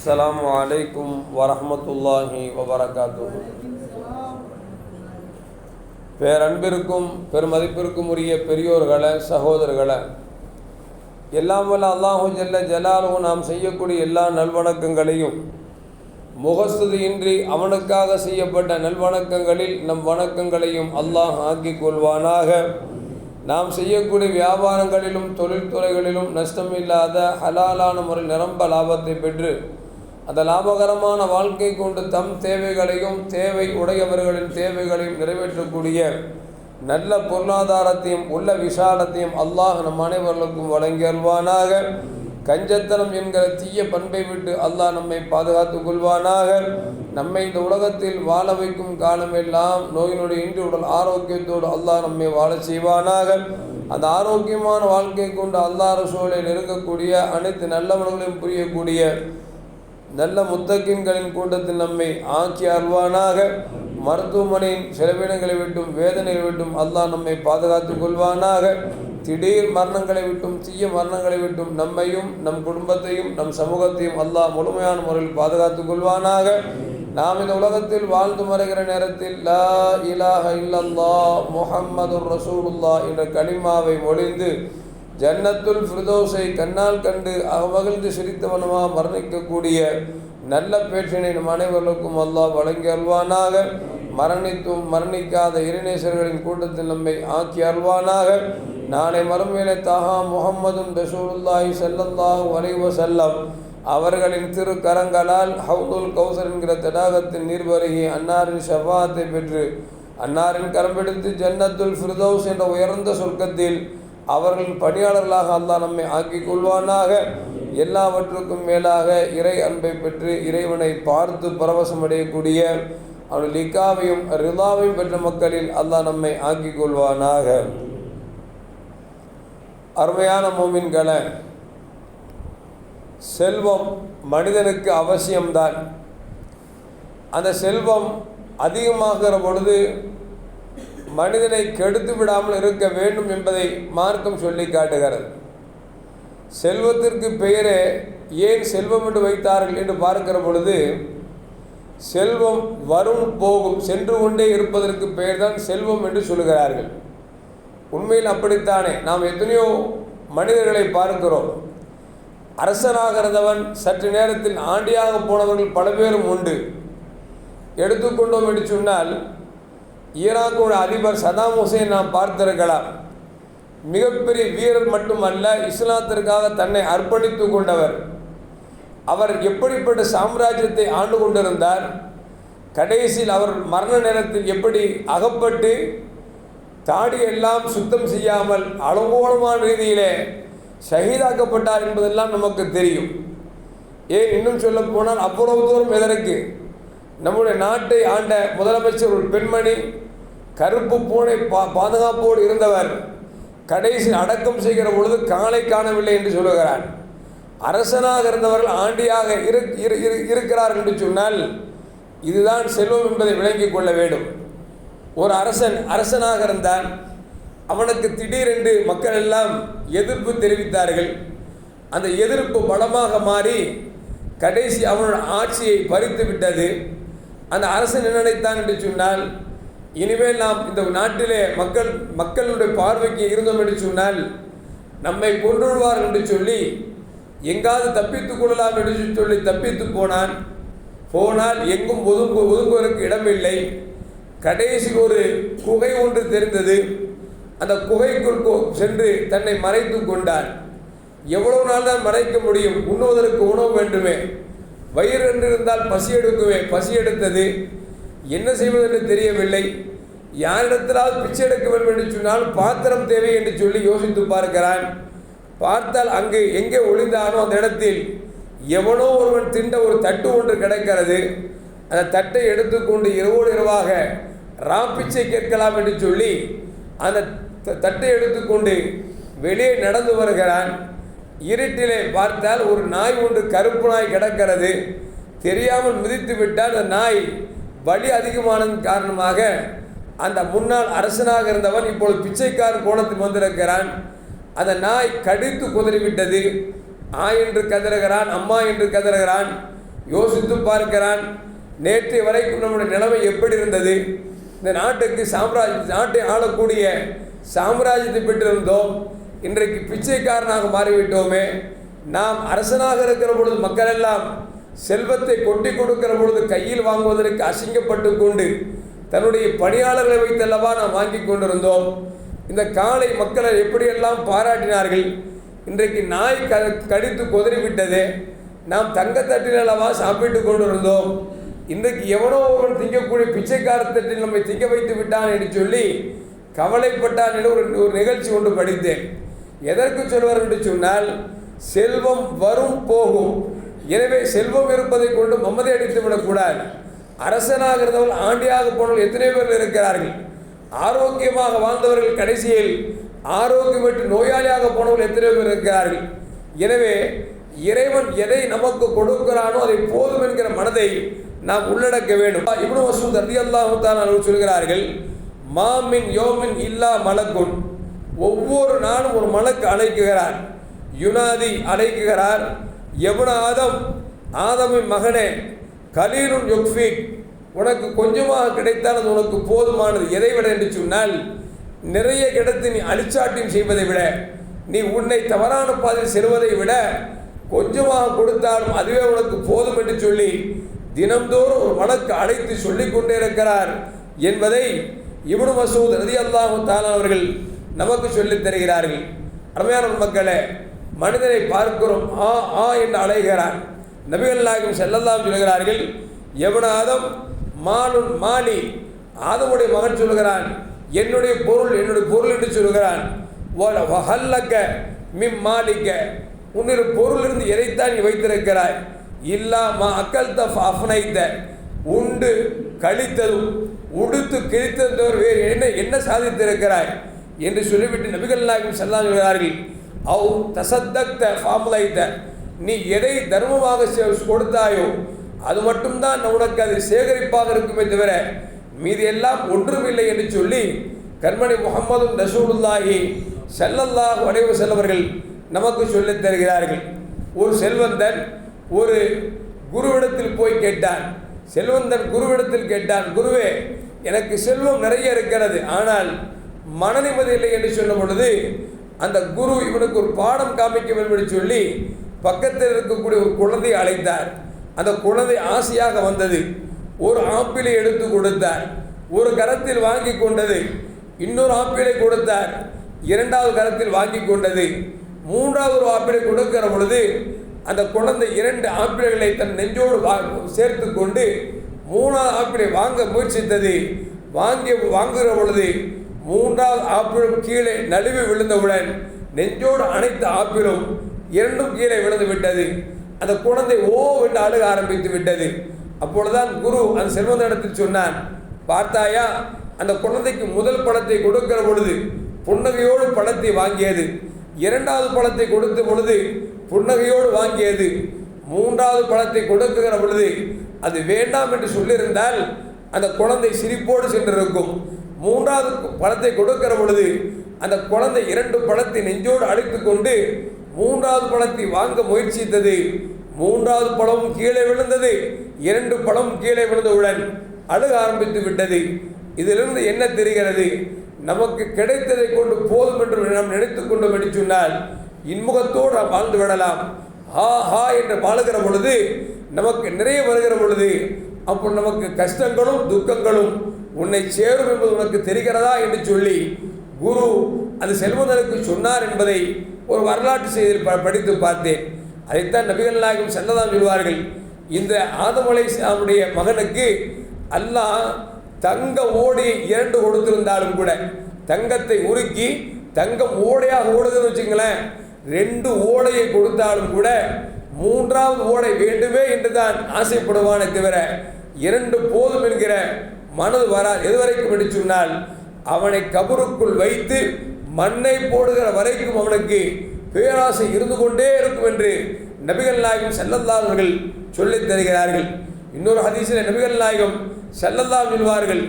السلام عليكم ورحمة الله وبركاته பேரன்பிற்கும் பெருமதிப்பிற்கும் உரிய பெரியோர்களை சகோதரர்களை எல்லாம் வல்ல அல்லாஹு ஜல்ல ஜலாலுஹு நாம் செய்யக்கூடிய எல்லா நல்வணக்கங்களையும் முகஸ்துதியின்றி அவனுக்காக செய்யப்பட்ட நல்வணக்கங்களில் நம் வணக்கங்களையும் அல்லாஹ் ஆக்கிக் கொள்வானாக நாம் செய்யக்கூடிய வியாபாரங்களிலும் தொழில்துறைகளிலும் நஷ்டம் இல்லாத ஹலாலான முறை நிரம்ப லாபத்தை பெற்று அந்த லாபகரமான வாழ்க்கை கொண்டு தம் தேவைகளையும் தேவை உடையவர்களின் தேவைகளையும் நிறைவேற்றக்கூடிய நல்ல பொருளாதாரத்தையும் உள்ள விசாலத்தையும் அல்லாஹ் நம் அனைவர்களுக்கும் வழங்கியல்வானாக கஞ்சத்தனம் என்கிற தீய பண்பை விட்டு அல்லாஹ் நம்மை பாதுகாத்துக் கொள்வானாக. நம்மை இந்த உலகத்தில் வாழ வைக்கும் காலமெல்லாம் நோயினுடைய இன்று உடல் ஆரோக்கியத்தோடு அல்லாஹ் நம்மை வாழ செய்வானாக. அந்த ஆரோக்கியமான வாழ்க்கை கொண்டு அல்லாஹ் சூழலில் இருக்கக்கூடிய அனைத்து நல்லவர்களையும் புரியக்கூடிய நல்ல முத்தக்கின்களின் கூட்டத்தில் நம்மை ஆக்கி அருள்வானாக. மருத்துவமனையின் செலவினங்களை விட்டும் வேதனைகளை விட்டும் அல்லாஹ் நம்மை பாதுகாத்துக் கொள்வானாக. திடீர் மரணங்களை விட்டும் தீய மரணங்களை விட்டும் நம்மையும் நம் குடும்பத்தையும் நம் சமூகத்தையும் அல்லாஹ் முழுமையான முறையில் பாதுகாத்துக் கொள்வானாக. நாம் இந்த உலகத்தில் வாழ்ந்து மறைகிற நேரத்தில் லா இலாஹ இல்லல்லா முஹம்மது ரசூலுல்லா என்ற கனிமாவை மொழிந்து ஜன்னத்துல் ஃபிரதோஸை கண்ணால் கண்டு மகிழ்ந்து சிரித்தவனமாக மரணிக்கக்கூடிய நல்ல பேச்சினை நம் அனைவர்களுக்கும் அல்லாஹ் வழங்கி அல்வானாக மரணித்தும் மரணிக்காத இறைநேசர்களின் கூட்டத்தில் நம்மை ஆக்கி அல்வானாக நாளை மறுமையிலே தாஹா முகம்மதும் ரசூலுல்லாஹி ஸல்லல்லாஹு வரைவ செல்லம் அவர்களின் திரு கரங்களால் ஹவுதுல் கௌசர் என்கிற தடாகத்தின் நீர்வருகி அன்னாரின் ஷஃபாத்தை பெற்று அன்னாரின் கரம்பெடுத்து ஜன்னத்துல் ஃபிர்தௌஸ் என்ற உயர்ந்த சொர்க்கத்தில் அவர்கள் பணியாளர்களாக அல்லாஹ் நம்மை ஆக்கிக் கொள்வானாக. எல்லாவற்றுக்கும் மேலாக இறை அன்பை பெற்று இறைவனை பார்த்து பரவசம் அடையக்கூடிய அவர்கள் லிக்காவையும் ரிதாவையும் பெற்ற மக்களில் அல்லாஹ் நம்மை ஆக்கிக் கொள்வானாக. அருமையான மூமின்களை செல்வம் மனிதனுக்கு அவசியம்தான். அந்த செல்வம் அதிகமாகிற பொழுது மனிதனை கெடுத்து விடாமல் இருக்க வேண்டும் என்பதை மார்க்கம் சொல்லி காட்டுகிறது. செல்வத்திற்கு பெயரே ஏன் செல்வம் என்று வைத்தார்கள் என்று பார்க்கிற பொழுது செல்வம் வரும் போகும் சென்று கொண்டே இருப்பதற்கு பெயர்தான் செல்வம் என்று சொல்லுகிறார்கள் உண்மையில் அப்படித்தானே? நாம் எத்தனையோ மனிதர்களை பார்க்கிறோம். அரசனாக இருந்தவன் சற்று நேரத்தில் ஆண்டியாக போனவர்கள் பல பேரும் உண்டு. எடுத்துக்கொண்டோம் என்று சொன்னால் ஈராக்கோட அதிபர் சதாம் ஹுசேன் நாம் பார்த்திருக்கலாம் மிகப்பெரிய வீரர் மட்டுமல்ல இஸ்லாத்திற்காக தன்னை அர்ப்பணித்து கொண்டவர். அவர் எப்படிப்பட்ட சாம்ராஜ்யத்தை ஆண்டு கொண்டிருந்தார்? கடைசியில் அவர் மரண நேரத்தில் எப்படி அகப்பட்டு தாடியெல்லாம் சுத்தம் செய்யாமல் அலங்கோலமான ரீதியிலே ஷஹீதாக்கப்பட்டார் என்பதெல்லாம் நமக்கு தெரியும். ஏன் இன்னும் சொல்ல போனால் அவ்வளவு தூரம் எதற்கு? நம்முடைய நாட்டை ஆண்ட முதலமைச்சர் ஒரு பெண்மணி கருப்பு பூனை பா பாதுகாப்போடு இருந்தவர் கடைசி அடக்கம் செய்கிற பொழுது காலை காணவில்லை என்று சொல்லுகிறார். அரசனாக இருந்தவர்கள் ஆண்டியாக இரு இருக்கிறார் என்று சொன்னால் இதுதான் செல்வம் என்பதை விளங்கிக் கொள்ள வேண்டும். ஒரு அரசன் அரசனாக இருந்தான் அவனுக்கு திடீரென்று மக்கள் எல்லாம் எதிர்ப்பு தெரிவித்தார்கள். அந்த எதிர்ப்பு பலமாக மாறி கடைசி அவனோட ஆட்சியை பறித்து விட்டது. அந்த அரசன் என்ன நினைத்தான் என்று சொன்னால் இனிமேல் நாம் இந்த நாட்டிலே மக்கள் மக்களுடைய பார்வைக்கு இருந்தோம் என்று சொன்னால் நம்மை கொன்றுவார் என்று சொல்லி எங்காவது தப்பித்து கொள்ளலாம் என்று சொல்லி தப்பித்து போனான் போனால் எங்கும் ஒதுங்கு ஒதுங்குவதற்கு இடமில்லை. கடைசி ஒரு குகை ஒன்று தெரிந்தது. அந்த குகைக்குள் சென்று தன்னை மறைத்து கொண்டான். எவ்வளவு நாள் தான் மறைக்க முடியும்? உண்ணுவதற்கு உணவு வேண்டுமே. வயிறு என்று இருந்தால் பசி எடுக்குவே பசி எடுத்தது. என்ன செய்வது என்று தெரியவில்லை. யாரிடத்திலாவது பிச்சை எடுக்க வேண்டும் என்று சொன்னால் பாத்திரம் தேவை என்று சொல்லி யோசித்து பார்க்கிறான். பார்த்தால் அங்கு எங்கே ஒளிந்தானோ அந்த இடத்தில் எவனோ ஒருவன் திண்ட ஒரு தட்டு ஒன்று கிடைக்கிறது. அந்த தட்டை எடுத்துக்கொண்டு இரவோடு இரவாக ராப்பிச்சை கேட்கலாம் என்று சொல்லி அந்த தட்டை எடுத்துக்கொண்டு வெளியே நடந்து வருகிறான். இருட்டிலே பார்த்தால் ஒரு நாய் ஒன்று கருப்பு நாய் கிடக்கிறது. தெரியாமல் மிதித்து விட்டால் அந்த நாய் வலி அதிகமானதன் காரணமாக அந்த முன்னாள் அரசனாக இருந்தவன் இப்பொழுது பிச்சைக்காரன் கோணத்தில் வந்திருக்கிறான். அந்த நாய் கடித்து குதறிவிட்டது. ஆ என்று கதறுகிறான் அம்மா என்று கதறுகிறான் யோசித்து பார்க்கிறான். நேற்று வரைக்கும் நம்முடைய நிலைமை எப்படி இருந்தது? இந்த நாட்டுக்கு சாம்ராஜ் நாட்டை ஆளக்கூடிய சாம்ராஜ்யத்தை பெற்றிருந்தோம். இன்றைக்கு பிச்சைக்காரனாக மாறிவிட்டோமே. நாம் அரசனாக இருக்கிற பொழுது மக்கள் எல்லாம் செல்வத்தை கொட்டி கொடுக்கிற பொழுது கையில் வாங்குவதற்கு அசிங்கப்பட்டு கொண்டு தன்னுடைய பணியாளர்களை வைத்தல்லவா நாம் வாங்கி கொண்டிருந்தோம். இந்த காலை மக்களை எப்படியெல்லாம் பாராட்டினார்கள். இன்றைக்கு நாய் க கடித்து கொதறிவிட்டதே. நாம் தங்கத்தட்டில் அல்லவா சாப்பிட்டு கொண்டிருந்தோம். இன்றைக்கு எவனோ ஒருவன் திங்கக்கூடிய பிச்சைக்கார தட்டில் நம்மை திங்க வைத்து விட்டான் என்று சொல்லி கவலைப்பட்டான் என்று ஒரு ஒரு நிகழ்ச்சி ஒன்று படித்தேன். எதற்கு சொல்வார் என்று சொன்னால் செல்வம் வரும் போகும். எனவே செல்வம் இருப்பதை கொண்டு மம்மதை அடித்து விடக்கூடாது. அரசனாக இருந்தவர்கள் ஆண்டியாக போனவர்கள் எத்தனை பேர் இருக்கிறார்கள். ஆரோக்கியமாக வாழ்ந்தவர்கள் கடைசியில் ஆரோக்கியமற்று நோயாளியாக போனவர்கள் எத்தனை பேர் இருக்கிறார்கள். எனவே இறைவன் எதை நமக்கு கொடுக்கிறானோ அதை போதும் என்கிற மனதை நாம் உள்ளடக்க வேண்டும். இப்னு மசூத் ரதி அல்லாஹு சொல்கிறார்கள் மாமின் யோமின் இல்லா மலக்குன். ஒவ்வொரு நாளும் ஒரு மலக்கு அழைக்குகிறார். யுனாதி அழைக்குகிறார். எவன ஆதம் ஆதமின் மகனே கலீருன் யுக்ஃபிக் உனக்கு கொஞ்சமாக கிடைத்தால் அது உனக்கு போதுமானது. எதை விட என்று சொன்னால் நிறைய இடத்தை நீ அழிச்சாட்டியம் செய்வதை விட நீ உன்னை தவறான பாதையில் செல்வதை விட கொஞ்சமாக கொடுத்தாலும் அதுவே உனக்கு போதும் என்று சொல்லி தினந்தோறும் ஒரு வழக்கு அழைத்து சொல்லிக் கொண்டே இருக்கிறார் என்பதை இவனு மசூத் ரதி அல்லாஹு தாலா அவர்கள் நமக்கு சொல்லித் தருகிறார்கள். அருமையான மக்களே மனிதனை பார்க்கிறோம். ஆ ஆ என்று அழைகிறான் நபிகள் நாயகம் செல்லல்லாம் சொல்கிறார்கள் எவன ஆதம்? மாலுன் மாலி. ஆதமுடைய மகன் சொல்கிறான் என்னுடைய பொருள் என்னுடைய பொருள் என்று சொல்கிறான். ஹல்லக்க வஹல்லக்க மிம் மாலிக்க உன்னுடைய பொருளிலிருந்து எதைத்தான் நீ வைத்திருக்கிறாய்? இல்லா மா அக்கல் தஃப் அஃப்னைத்த உண்டு கழித்ததும் உடுத்து கிழித்ததும் வேறு என்ன என்ன சாதித்திருக்கிறாய்? என்று சொல்லிவிட்டு நபிகள் நாயகம் செல்லாம் சொல்கிறார்கள் அவ் தசத்தக்த ஃபாமுலைத்த நீ எதை தர்மமாக செ- கொடுத்தாயோ அது மட்டும்தான் உனக்கு அது சேகரிப்பாக இருக்குமே தவிர மீது எல்லாம் ஒன்றுமில்லை என்று சொல்லி கண்மணி முகமதும் ரசூலுல்லாஹி ஸல்லல்லாஹு வடைவு செல்லவர்கள் நமக்கு சொல்லித் தருகிறார்கள். ஒரு செல்வந்தன் ஒரு குருவிடத்தில் போய் கேட்டான். செல்வந்தன் குருவிடத்தில் கேட்டான் குருவே எனக்கு செல்வம் நிறைய இருக்கிறது. ஆனால் மன நிம்மதி இல்லை என்று சொல்லும் பொழுது அந்த குரு இவனுக்கு ஒரு பாடம் காமிக்க வேண்டும் என்று சொல்லி பக்கத்தில் இருக்கக்கூடிய ஒரு குழந்தையை அழைத்தார். அந்த குழந்தை ஆசையாக வந்தது. ஒரு ஆப்பிளை எடுத்து கொடுத்தார். ஒரு கரத்தில் வாங்கி கொண்டது. இன்னொரு ஆப்பிளை கொடுத்தார். இரண்டாவது கரத்தில் வாங்கி கொண்டது. மூன்றாவது ஒரு ஆப்பிளை கொடுக்கிற பொழுது அந்த குழந்தை இரண்டு ஆப்பிள்களை தன் நெஞ்சோடு வா சேர்த்து கொண்டு மூணாவது ஆப்பிளை வாங்க முயற்சித்தது. வாங்கி வாங்குகிற பொழுது மூன்றாவது ஆப்பிளும் கீழே நழுவி விழுந்தவுடன் நெஞ்சோடு அனைத்து ஆப்பிளும் இரண்டும் கீழே விழுந்து விட்டது. அந்த குழந்தை ஓ என்று அழுக ஆரம்பித்து விட்டது. அப்பொழுதுதான் குரு அந்த செல்வந்தனத்தில் சொன்னான் பார்த்தாயா அந்த குழந்தைக்கு முதல் பழத்தை கொடுக்கிற பொழுது புன்னகையோடு பழத்தை வாங்கியது. இரண்டாவது பழத்தை கொடுத்த பொழுது புன்னகையோடு வாங்கியது. மூன்றாவது பழத்தை கொடுக்குகிற பொழுது அது வேண்டாம் என்று சொல்லியிருந்தால் அந்த குழந்தை சிரிப்போடு சென்றிருக்கும். மூன்றாவது பழத்தை கொடுக்கிற பொழுது அந்த குழந்தை இரண்டு பழத்தை நெஞ்சோடு அழைத்து கொண்டு மூன்றாவது பழத்தை வாங்க முயற்சித்தது. மூன்றாவது பழமும் கீழே விழுந்தது. இரண்டு பழமும் கீழே விழுந்தவுடன் அழுக ஆரம்பித்து விட்டது. இதிலிருந்து என்ன தெரிகிறது? நமக்கு கிடைத்ததை கொண்டு போதும் என்று நாம் நினைத்து கொண்டோம் என்று சொன்னால் இன்முகத்தோடு நாம் வாழ்ந்து விடலாம். ஹா ஹா என்று வாழுகிற பொழுது நமக்கு நிறைய வருகிற பொழுது அப்போ நமக்கு கஷ்டங்களும் துக்கங்களும் உன்னை சேரும் என்பது உனக்கு தெரிகிறதா என்று சொல்லி குரு அது செல்வந்தனுக்கு சொன்னார் என்பதை ஒரு வரலாற்று செய்தியில் ப- படித்து பார்த்தேன். அதைத்தான் நபிகள் நாயகம் செல்லதான் சொல்வார்கள். இந்த ஆதமலை அவருடைய மகனுக்கு அல்லாஹ் தங்க ஓடையை இரண்டு கொடுத்திருந்தாலும் கூட தங்கத்தை உருக்கி தங்கம் ஓடையாக ஓடுதுன்னு வச்சுங்களேன் ரெண்டு ஓடையை கொடுத்தாலும் கூட மூன்றாவது ஓடை வேண்டுமே என்று தான் ஆசைப்படுவானே தவிர இரண்டு போதும் என்கிற மனது வரா எதுவரைக்கும் என்று சொன்னால் அவனை கபருக்குள் வைத்து மண்ணை போடுகிற வரைக்கும் அவனுக்கு பேராசை இருந்து கொண்டே இருக்கும் என்று நபிகள் நாயகம் ஸல்லல்லாஹு அவர்கள் சொல்லித் தருகிறார்கள். இன்னொரு ஹதீஸில் நபிகள் நாயகம் செல்லல்லா சொல்வார்கள்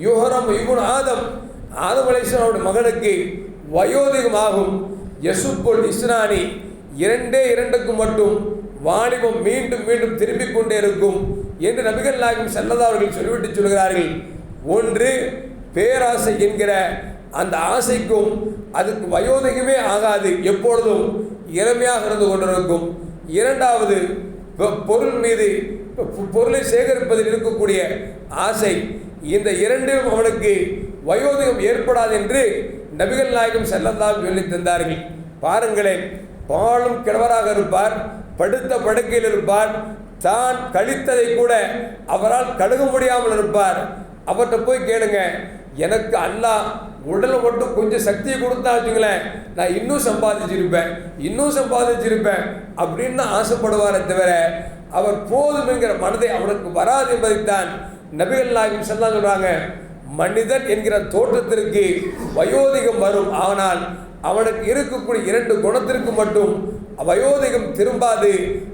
யுஹரம் யுகுன் ஆதம் ஆதம் அலைஹிஸ்ஸலாமுடைய மகனுக்கு வயோதிகமாகும் யசுப்புல் இஸ்னானி இரண்டே இரண்டுக்கு மட்டும் வாலிபம் மீண்டும் மீண்டும் திரும்பிக் கொண்டே இருக்கும் என்று நபிகள் நாயகம் செல்லதா அவர்கள் சொல்லிவிட்டு சொல்கிறார்கள். ஒன்று பேராசை என்கிற அந்த ஆசைக்கும் அதுக்கு வயோதிகமே ஆகாது எப்பொழுதும் இளமையாக இருந்து கொண்டிருக்கும். இரண்டாவது பொருள் மீது பொருளை சேகரிப்பதில் இருக்கக்கூடிய ஆசை. இந்த இரண்டிலும் அவனுக்கு வயோதிகம் ஏற்படாது என்று நபிகள் நாயகம் செல்லந்தால் சொல்லித் தந்தார்கள். பாருங்களேன் பாலும் கிழவராக இருப்பார் படுத்த படுக்கையில் இருப்பார். தான் கழித்ததை கூட அவரால் கழுக முடியாமல் இருப்பார். அவர்கிட்ட போய் கேளுங்க. எனக்கு அல்லா உடலை மட்டும் கொஞ்சம் சக்தியை கொடுத்தா வச்சுங்களேன். நான் இன்னும் சம்பாதிச்சிருப்பேன். இன்னும் சம்பாதிச்சிருப்பேன் அப்படின்னு தான் ஆசைப்படுவாரே தவிர அவர் போதும் என்கிற மனதை அவனுக்கு வராது என்பதைத்தான் நபிகள் நாயகம் செல்லா சொல்கிறாங்க மனிதன் என்கிற தோற்றத்திற்கு வயோதிகம் வரும். ஆனால் அவனுக்கு இருக்கக்கூடிய இரண்டு குணத்திற்கு மட்டும் வயோதிகம் திரும்பாது.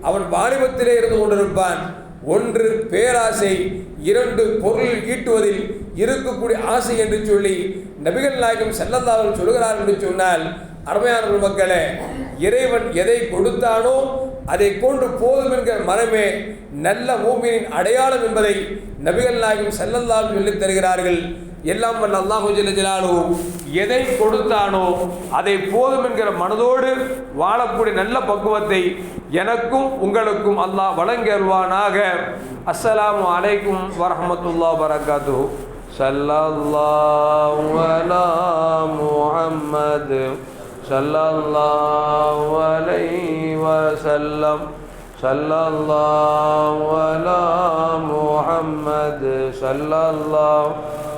அவன் வாலிபத்திலே இருந்து கொண்டிருப்பான். ஒன்று பேராசை இரண்டு பொருள் ஈட்டுவதில் இருக்கக்கூடிய ஆசை என்று சொல்லி நபிகள் நாயகம் செல்லந்தாவல் சொல்கிறார் என்று சொன்னால் அருமையான மக்களே இறைவன் எதை கொடுத்தானோ அதை கொண்டு போதும் என்கிற மனமே நல்ல மூமியின் அடையாளம் என்பதை நபிகள் நாயகம் செல்லந்தால் சொல்லித் தருகிறார்கள். எல்லாம் வல்ல அல்லாஹு ஜல்ல எதை கொடுத்தானோ அதை போதும் என்கிற மனதோடு வாழக்கூடிய நல்ல பக்குவத்தை எனக்கும் உங்களுக்கும் அல்லாஹ் வழங்கருவானாக அஸ்ஸலாமு அலைக்கும் வரமத்துல்லா வரகாத்துஹு ஸல்லல்லாஹு அலா முஹம்மது ஸல்லல்லாஹு அலைஹி வஸல்லம். ஸல்லல்லாஹு அலா முஹம்மது ஸல்லல்லாஹு